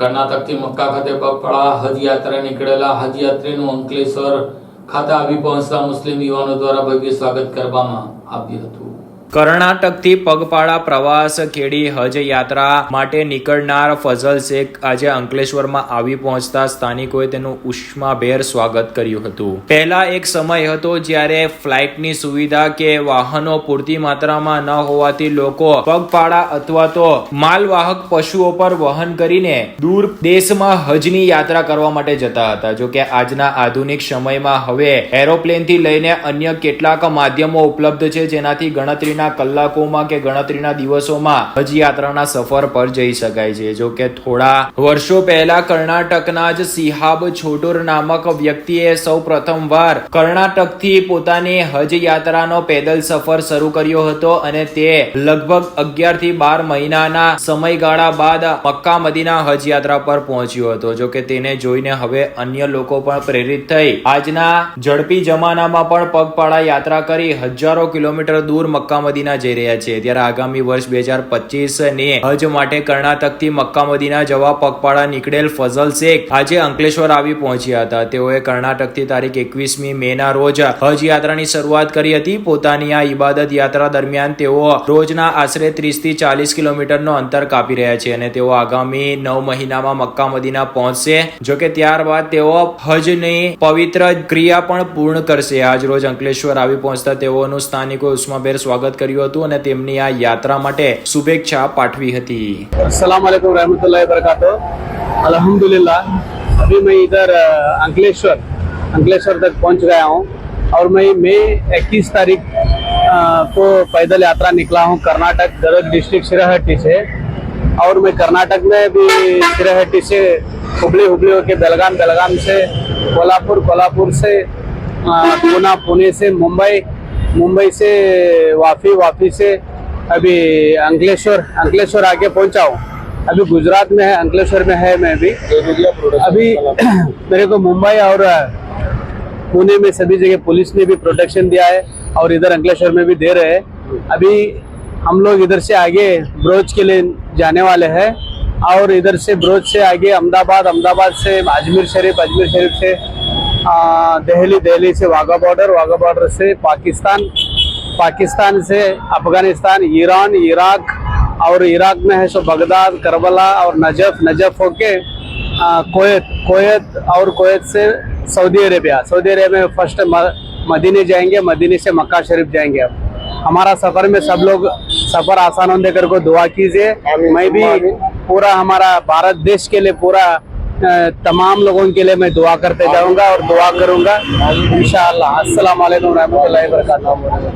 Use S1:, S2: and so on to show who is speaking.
S1: કર્ણાટકથી Mecca ખાતે પગપાળા હજ યાત્રા નીકળેલા હજ યાત્રીનું અંકલેશ્વર ખાતે આવી પહોંચતા મુસ્લિમ યુવાનો દ્વારા ભવ્ય સ્વાગત કરવામાં આવ્યું હતું. કર્ણાટકથી પગપાળા પ્રવાસ ખેડી હજ યાત્રા માટે નીકળનાર ફઝલ શેખ આજે અંકલેશ્વરમાં આવી પહોંચતા સ્થાનિકોએ તેનું ઉષ્માભેર સ્વાગત કર્યું હતું. પહેલા એક સમય હતો જ્યારે ફ્લાઇટની સુવિધા કે વાહનો પૂરતી માત્રામાં ન હોવાથી લોકો પગપાળા અથવા તો માલવાહક પશુઓ પર વહન કરીને દૂર દેશમાં હજની યાત્રા કરવા માટે જતા હતા. જો કે આજના આધુનિક સમયમાં હવે એરોપ્લેનથી લઈને અન્ય કેટલાક માધ્યમો ઉપલબ્ધ છે જેનાથી ગણતરીના કલાકોમાં કે ગણતરીના દિવસોમાં હજયાત્રાના સફર પર જઈ શકાય છે. જો કે થોડા વર્ષો પહેલા કર્ણાટકના જ સિહાબ છોટુર નામક વ્યક્તિએ સૌ પ્રથમવાર કર્ણાટકથી પોતાની હજ યાત્રાનો પેદલ સફર શરૂ કર્યો હતો અને તે લગભગ અગિયારથી બાર મહિનાના સમયગાળા બાદ મક્કા મદીના હજ યાત્રા પર પહોંચ્યો હતો. જો કે તેને જોઈને હવે અન્ય લોકો પણ પ્રેરિત થઈ. આજના ઝડપી જમાનામાં પણ પગપાળા યાત્રા કરી હજારો કિલોમીટર દૂર મક્કા મદીના જઈ રહ્યા છે. ત્યારે આગામી વર્ષ બે હજાર પચીસ ને હજ માટે કર્ણાટકથી મક્કા મદીના જવા પગપાળા નીકળેલ ફઝલ શેખ આજે અંકલેશ્વર આવી પહોંચ્યા હતા. તેઓએ કર્ણાટકથી તારીખ એકવીસમી મે ના રોજ હજ યાત્રાની શરૂઆત કરી હતી. પોતાની આ ઇબાદત યાત્રા દરમિયાન તેઓ રોજના આશરે ત્રીસથી ચાલીસ કિલોમીટરનો અંતર કાપી રહ્યા છે અને તેઓ આગામી નવ મહિનામાં મક્કા મદીના પહોંચશે. જોકે ત્યારબાદ તેઓ હજની પવિત્ર ક્રિયા પણ પૂર્ણ કરશે. આજ રોજ અંકલેશ્વર આવી પહોંચતા તેઓનું સ્થાનિકો ઉષ્માભેર સ્વાગત કર્યું હતું અને તેમની આ યાત્રા માટે શુભેચ્છા પાઠવી હતી
S2: अस्सलाम वालेकुम रहमतुल्लाहि वबरकातुह अल्हम्दुलिल्लाह अभी मैं इधर अ, अंकलेश्वर अंकलेश्वर तक पहुंच गया हूं और मैं मई 21 तारीख अ, को पैदल यात्रा निकला हूं कर्नाटक गदग डिस्ट्रिक्ट सिराहट्टी से और मैं कर्नाटक में भी सिराहट्टी से हुबली हुबली होके बेलगाम बेलगाम से कोल्हापुर कोल्हापुर से अ, पूना पुणे से मुंबई मुंबई से वाफी वाफी से अभी अंकलेश्वर अंकलेश्वर आके पहुँचा हूँ। अभी गुजरात में है अंकलेश्वर में है मैं अभी अभी मेरे को मुंबई और पुणे में सभी जगह पुलिस ने भी प्रोटेक्शन दिया है और इधर अंकलेश्वर में भी दे रहे हैं। अभी हम लोग इधर से आगे ब्रोच के लिए जाने वाले हैं और इधर से ब्रोच से आगे अहमदाबाद अहमदाबाद से अजमेर शरीफ अजमेर शरीफ से दिल्ली दिल्ली से वाघा बॉर्डर वाघा बॉर्डर से पाकिस्तान पाकिस्तान से अफ़गानिस्तान ईरान इराक और इराक में है सो बगदाद करबला और नजफ नजफ होके कोयत कोयत और कोयत से सऊदी अरेबिया। सऊदी अरेबिया में फ़र्स्ट मदीने जाएँगे मदीने से मक्का शरीफ जाएँगे अब। हमारा सफ़र में सब लोग सफ़र आसान होने कर को दुआ कीजिए। मैं भी पूरा हमारा भारत देश के लिए पूरा तमाम लोगों के लिए मैं दुआ करते जाऊंगा और दुआ करूंगा इंशाअल्लाह अस्सलाम वालेकुम रहमतुल्लाहि व बरकातहू